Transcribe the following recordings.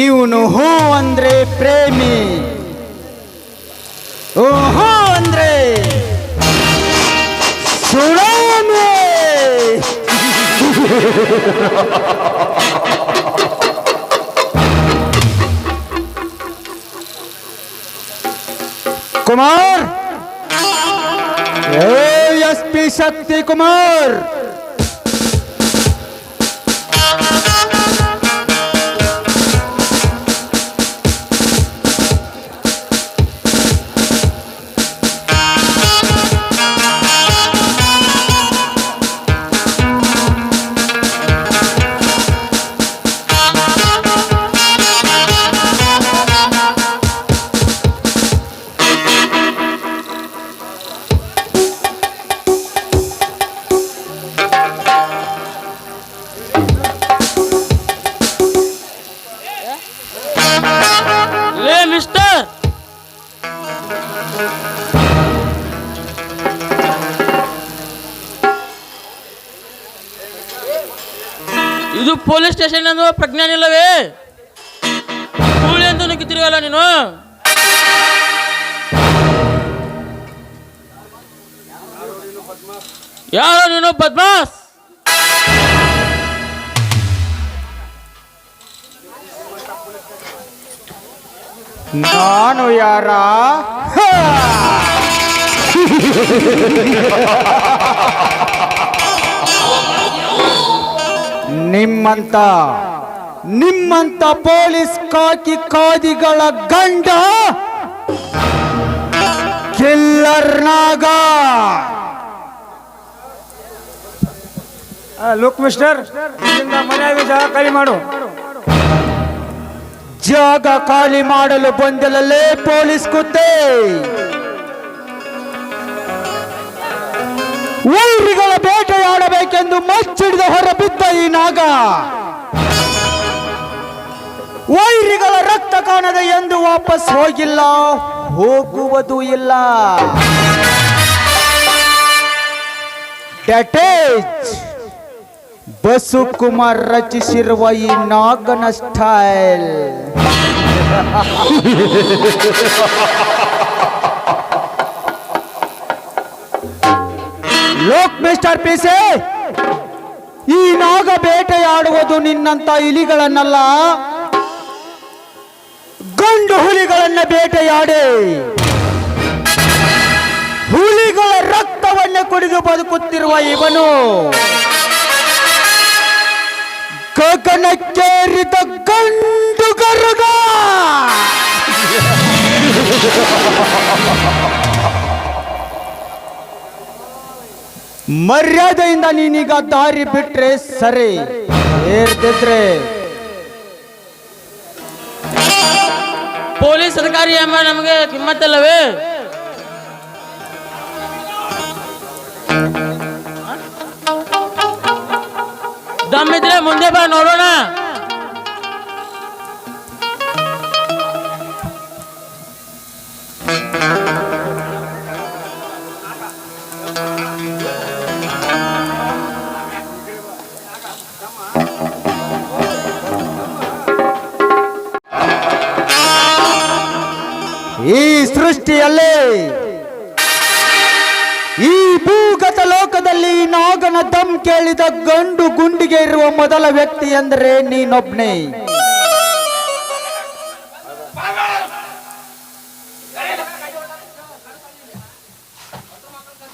ಇವನು ಹೂ ಅಂದ್ರೆ ಪ್ರೇಮಿ ಓಹೋ ಅಂದ್ರೆ tsunami Kumar S P Shakti Kumar police station ಎಂದು ಪ್ರಜ್ಞಾನ ಇಲ್ಲವೇ? ಕೂಲಿ ಅಂತ ನುಗ್ಗಿತಿರುವಲ್ಲ ನೀನು? ಯಾರು ನೀನು ಬದ್ಮಾಸ್? ನಾನು ಯಾರ? ನಿಮ್ಮಂತ ನಿಮ್ಮಂತ ಪೊಲೀಸ್ ಕಾಕಿ ಕಾದಿಗಳ ಗಂಡ ಕಿಲ್ಲರ್ ನಾಗ ಲುಕ್ ಮಿಸ್ಟರ್ ಮನೆಯಾಗ ಜಾಗ ಖಾಲಿ ಮಾಡು. ಜಾಗ ಖಾಲಿ ಮಾಡಲು ಬಂದಲಲ್ಲೇ ಪೊಲೀಸ್ ಕುತ್ತೆ ವೈರಿಗಳ ಬೇಟೆಯಾಡಬೇಕೆಂದು ಮಚ್ಚಿಡಿದ ಹೊರಬಿದ್ದ ಈ ನಾಗ. ವೈರಿಗಳ ರಕ್ತ ಕಾಣದೆ ಎಂದು ವಾಪಸ್ ಹೋಗಿಲ್ಲ, ಹೋಗುವುದು ಇಲ್ಲ. ಬಸು ಕುಮಾರ್ ರಚಿಸಿರುವ ಈ ನಾಗನ ಸ್ಟೈಲ್ ಲೋಕ್ ಮಿಸ್ಟರ್ ಪಿಸೆ, ಈ ನಾಗ ಬೇಟೆಯಾಡುವುದು ನಿನ್ನಂತ ಇಲಿಗಳನ್ನಲ್ಲ. ಗಂಡು ಹುಲಿಗಳನ್ನ ಬೇಟೆಯಾಡಿ. ಹುಲಿಗಳ ರಕ್ತವನ್ನೇ ಕುಡಿದು ಬದುಕುತ್ತಿರುವ ಇವನು. ಗಗನಕ್ಕೇರಿದ ಗಂಡು ಗರುಗ ಮರ್ಯಾದೆಯಿಂದ ನೀನೀಗ ದಾರಿ ಬಿಟ್ರೆ ಸರಿ. ಏರ್ತಿದ್ರೆ. ಪೊಲೀಸ್ ಅಧಿಕಾರಿ ಎಂಬ ನಮಗೆ ಕಿಮ್ಮತ್ತಲ್ಲವೇ? ದಮ್ಮಿದ್ರೆ ಮುಂದೆ ಬಾ, ನೋಡೋಣ. ದಮ್ ಕೇಳಿದ ಗಂಡು ಗುಂಡಿಗೆ ಇರುವ ಮೊದಲ ವ್ಯಕ್ತಿ ಎಂದರೆ ನೀನೊಬ್ನೇ.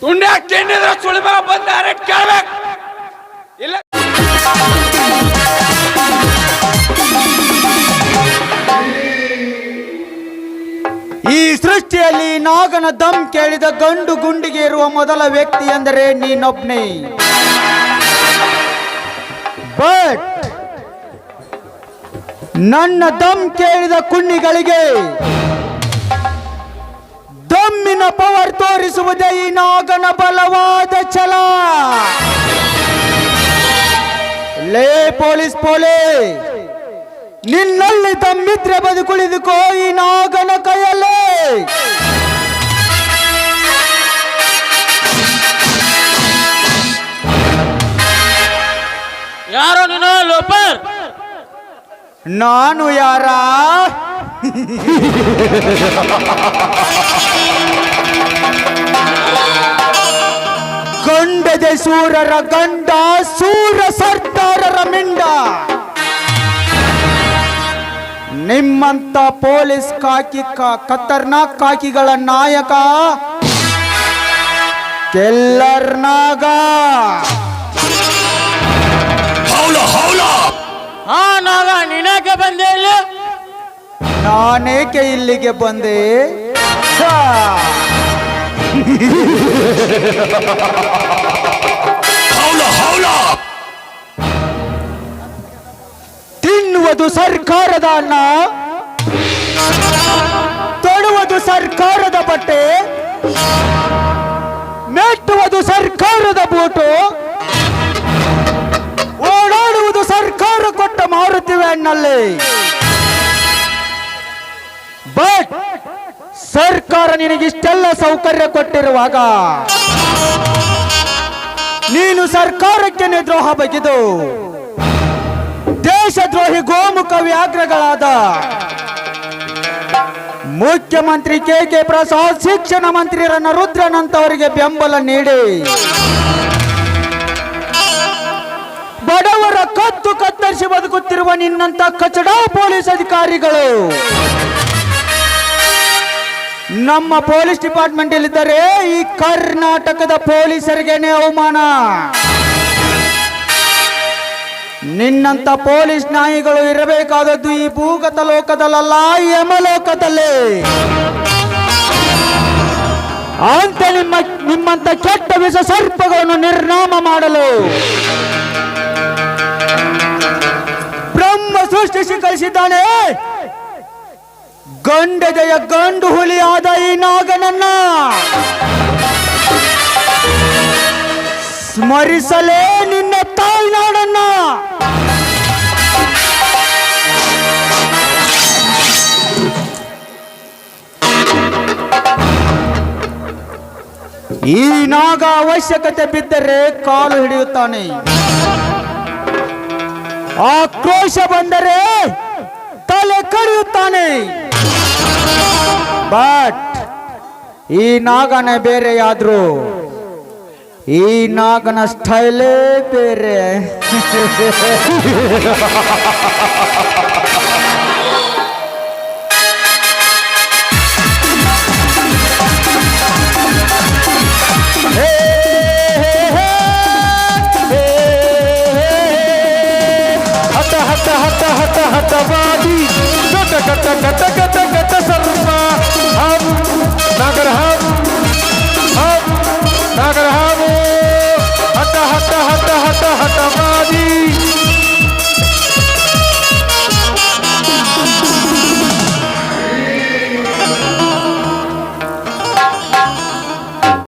ತುಂಡ ಕೇಳಿದ್ರೆ ಸುಳಿಬ ಬಂದ ಕೇಳ್ಬೇಕು. ಇಲ್ಲ. ಈ ಸೃಷ್ಟಿಯಲ್ಲಿ ನಾಗನ ದಮ್ ಕೇಳಿದ ಗಂಡು ಗುಂಡಿಗೆ ಇರುವ ಮೊದಲ ವ್ಯಕ್ತಿ ಎಂದರೆ ನೀನೊಬ್ನೇ. ಬಟ್ ನನ್ನ ದಮ್ ಕೇಳಿದ ಕುಣ್ಣಿಗಳಿಗೆ ದಮ್ಮಿನ ಪವರ್ ತೋರಿಸುವುದೇ ಈ ನಾಗನ ಬಲವಾದ ಛಲ. ಲೇ ಪೊಲೀಸ್ ಪೋಲೆ, ನಿನ್ನಲ್ಲಿ ತಮ್ಮಿದ್ರೆ ಬದುಕುಳಿದುಕೋ ಈ ನಾಗನ ಕೈಯಲ್ಲೇ. ಲೋಪರ್ ನಾನು ಯಾರ? ಗಂಡದೆ ಸೂರರ ಗಂಡ ಸೂರ ಸರ್ದಾರರ ಮಿಂಡ. ನಿಮ್ಮಂತ ಪೊಲೀಸ್ ಕಾಕಿ ಖತರ್ನಾಕ್ ಕಾಕಿಗಳ ನಾಯಕ ಕೆಲ್ಲರ್ನಾಗ. ನೀನಾಕೆ ಬಂದೆ ಇಲ್ಲಿ? ನಾನೇಕೆ ಇಲ್ಲಿಗೆ ಬಂದೆ! ತಿನ್ನುವುದು ಸರ್ಕಾರದ ಅನ್ನ ತೊಡುವುದು ಸರ್ಕಾರದ ಬಟ್ಟೆ ನೆಟ್ಟುವುದು ಸರ್ಕಾರದ ಬೂಟು ವ್ಯಾನ್ನಲ್ಲಿ ಬಟ್ ಸರ್ಕಾರ ನಿನಗಿಷ್ಟೆಲ್ಲ ಸೌಕರ್ಯ ಕೊಟ್ಟಿರುವಾಗ ನೀನು ಸರ್ಕಾರಕ್ಕೆ ನಿದ್ರೋಹ ಬಗೆದು ದೇಶದ್ರೋಹಿ ಗೋಮುಖ ವ್ಯಾಘ್ರಗಳಾದ ಮುಖ್ಯಮಂತ್ರಿ ಕೆ ಕೆ ಪ್ರಸಾದ್, ಶಿಕ್ಷಣ ಮಂತ್ರಿ ರನ್ನ ರುದ್ರನಂತವರಿಗೆ ಬೆಂಬಲ ನೀಡಿ. ಕತ್ತರಿಸಿ ಬದುಕುತ್ತಿರುವ ನಿನ್ನಂತ ಕಚಡ ಪೊಲೀಸ್ ಅಧಿಕಾರಿಗಳು. ನಮ್ಮ ಪೊಲೀಸ್ ಡಿಪಾರ್ಟ್ಮೆಂಟ್ ಇಲ್ಲಿದ್ದಾರೆ ಈ ಕರ್ನಾಟಕದ ಪೊಲೀಸರಿಗೇನೆ ಅವಮಾನ? ನಿನ್ನಂತ ಪೊಲೀಸ್ ನಾಯಿಗಳು ಇರಬೇಕಾದದ್ದು ಈ ಭೂಗತ ಲೋಕದಲ್ಲ ಯಮಲೋಕದಲ್ಲಿ. ಅಂತ ನಿಮ್ಮ ನಿಮ್ಮಂತ ಕೆಟ್ಟ ವಿಷ ಸರ್ಪಗಳನ್ನು ನಿರ್ನಾಮ ಮಾಡಲು. ಸೃಷ್ಟಿಸಿ ಕಳಿಸಿದ್ದಾನೆ ಗಂಡದೆಯ ಗಂಡು ಹುಲಿಯಾದ ಈ ನಾಗನನ್ನ ಸ್ಮರಿಸಲೇ ನಿನ್ನ ತಾಯ್ನಾಡನ್ನ. ಈ ನಾಗ ಅವಶ್ಯಕತೆ ಬಿದ್ದರೆ ಕಾಲು ಹಿಡಿಯುತ್ತಾನೆ. ಆಕ್ರೋಶ ಬಂದರೆ ತಲೆ ಕರೆಯುತ್ತಾನೆ ಬಟ್ ಈ ನಾಗನ ಬೇರೆಯಾದ್ರು ಈ ನಾಗನ ಸ್ಟೈಲೇ ಬೇರೆ. ಹೇ, हत हत हत हतवादी गट गट गट गट गट